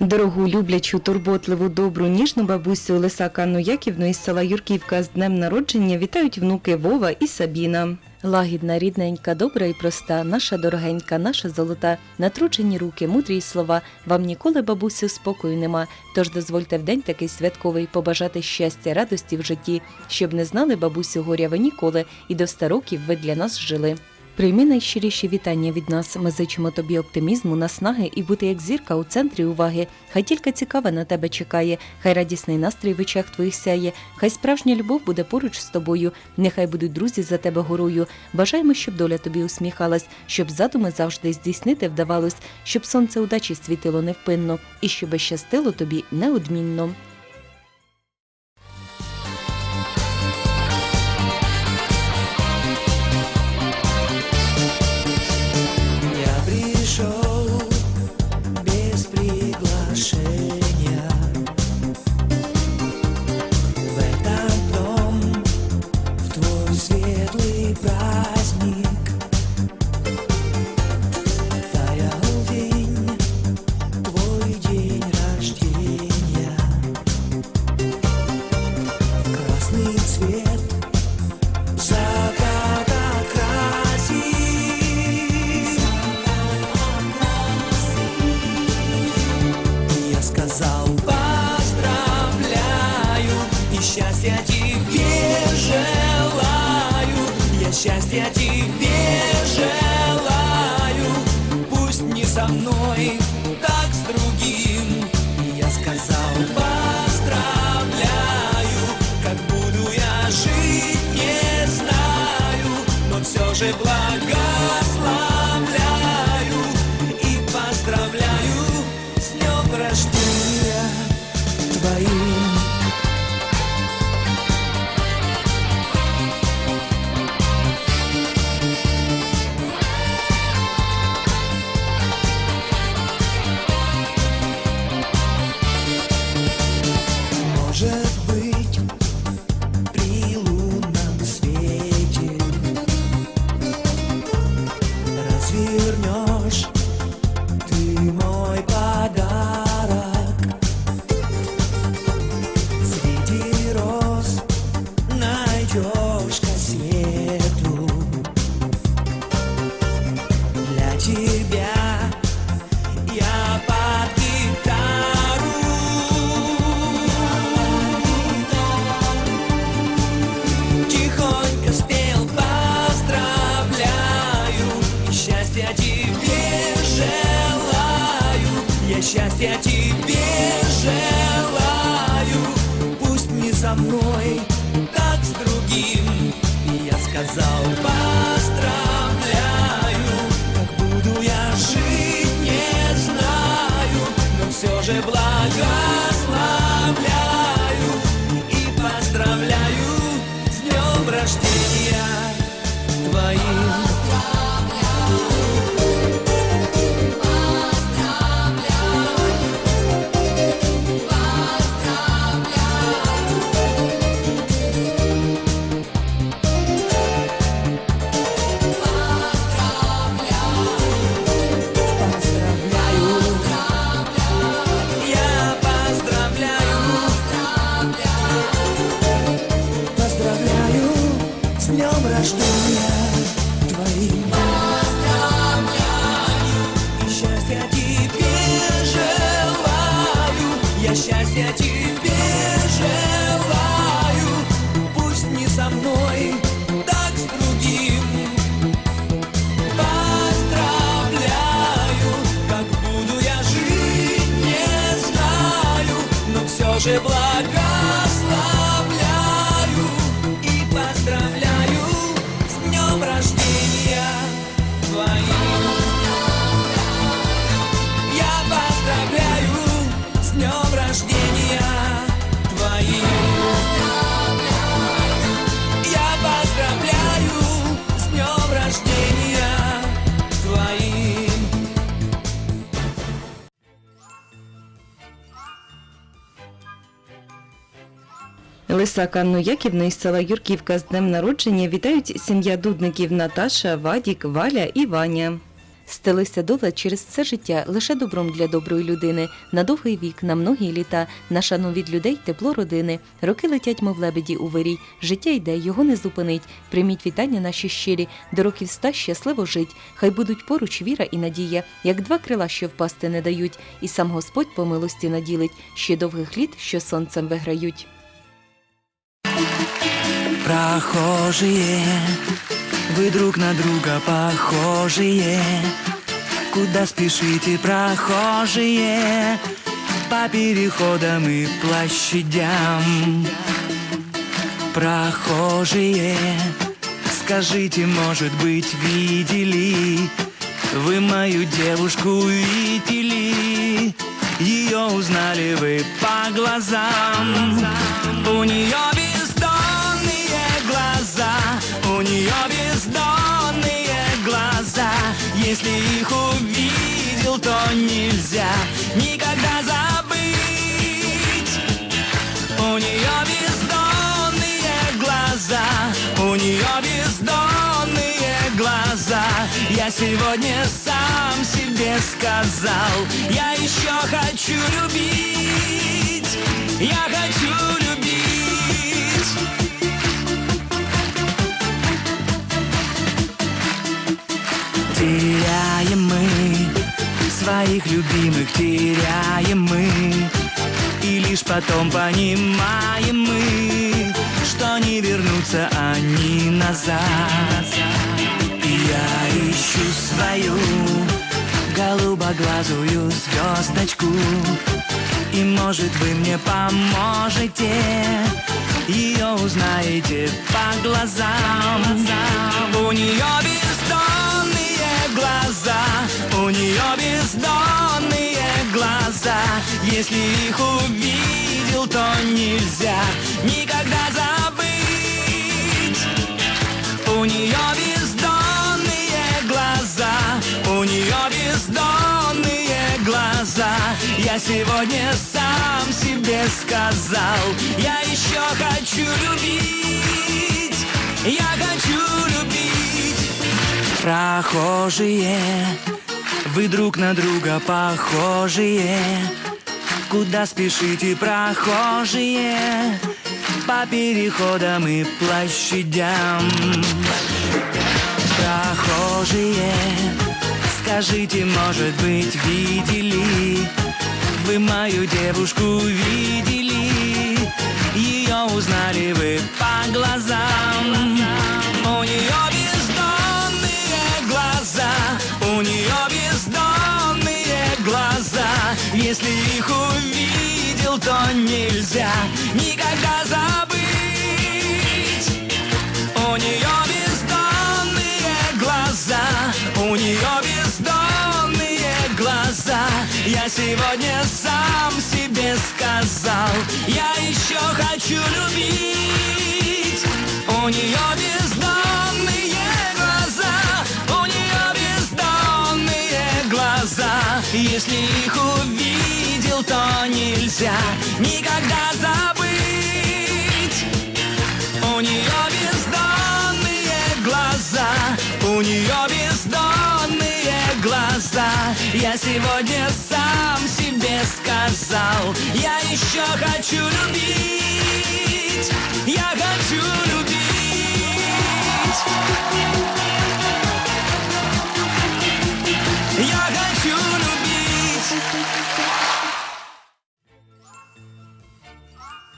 Дорогу, люблячу, турботливу, добру, ніжну бабусю Лиса Анну Яківну із села Юрківка з днем народження вітають внуки Вова і Сабіна. Лагідна, рідненька, добра і проста, наша дорогенька, наша золота, натручені руки, мудрі слова. Вам ніколи, бабусю, спокою нема. Тож дозвольте в день такий святковий побажати щастя, радості в житті, щоб не знали бабусю горя ви ніколи, і до ста років ви для нас жили. Прийми найщиріші вітання від нас. Ми зичимо тобі оптимізму, наснаги і бути як зірка у центрі уваги. Хай тільки цікаве на тебе чекає, хай радісний настрій в очах твоїх сяє, хай справжня любов буде поруч з тобою. Нехай будуть друзі за тебе горою. Бажаємо, щоб доля тобі усміхалась, щоб задуми завжди здійснити вдавалось, щоб сонце удачі світило невпинно, і щоби щастило тобі неодмінно. right. Счастья тебе желаю. Пусть не со мной, так с другим. Я сказал поздравляю. Как буду я жить, не знаю. Но все же благословляю со мной, так с другим. И я сказал поздравляю Как буду я жить, не знаю Но все же благословляю И поздравляю с днем рождения твоим но все же благословляю и поздравляю с днем рождения твоим. Я поздравляю с днем Лиса Анну Яківну із села Юрківка з днем народження вітають сім'я дудників Наташа, Вадік, Валя і Ваня. стелися дола через все життя лише добром для доброї людини, на довгий вік, на многі літа, на шану від людей, тепло родини. Роки летять, мов лебеді у вирій. Життя йде, його не зупинить. Прийміть вітання наші щирі, до років ста щасливо жить. Хай будуть поруч віра і надія, як два крила, що впасти не дають, і сам Господь по милості наділить, ще довгих літ, що сонцем виграють. Прохожие, вы друг на друга похожие. Куда спешите, прохожие, по переходам и площадям? Прохожие, скажите, может быть, видели вы мою девушку видели? Ее узнали вы по глазам. У нее у нее бездонные глаза. Если их увидел, то нельзя никогда забыть. У нее бездонные глаза, у нее бездонные глаза. Я сегодня сам себе сказал, я еще хочу любить, я хочу любить. Своих любимых, теряем мы. И лишь потом понимаем мы Что не вернутся они назад. Я ищу свою голубоглазую звездочку. И может вы мне поможете Ее узнаете по глазам. У нее глаза У нее бездонные глаза Если их увидел, то нельзя Никогда забыть у нее бездонные глаза, у нее бездонные глаза. Я сегодня сам себе сказал, я еще хочу любить, я хочу любить. Прохожие, вы друг на друга похожие. Куда спешите, прохожие? По переходам и площадям. Прохожие, скажите, может быть, видели Вы мою девушку видели Ее узнали вы по глазам У нее Если их увидел, то нельзя никогда забыть у нее бездонные глаза, у нее бездонные глаза. Я сегодня сам себе сказал, я еще хочу любить. У нее бездонные глаза, у нее бездонные глаза. Если их увидел, то нельзя никогда забыть. У нее бездонные глаза, у нее бездонные глаза. Я сегодня сам себе сказал, я еще хочу любить,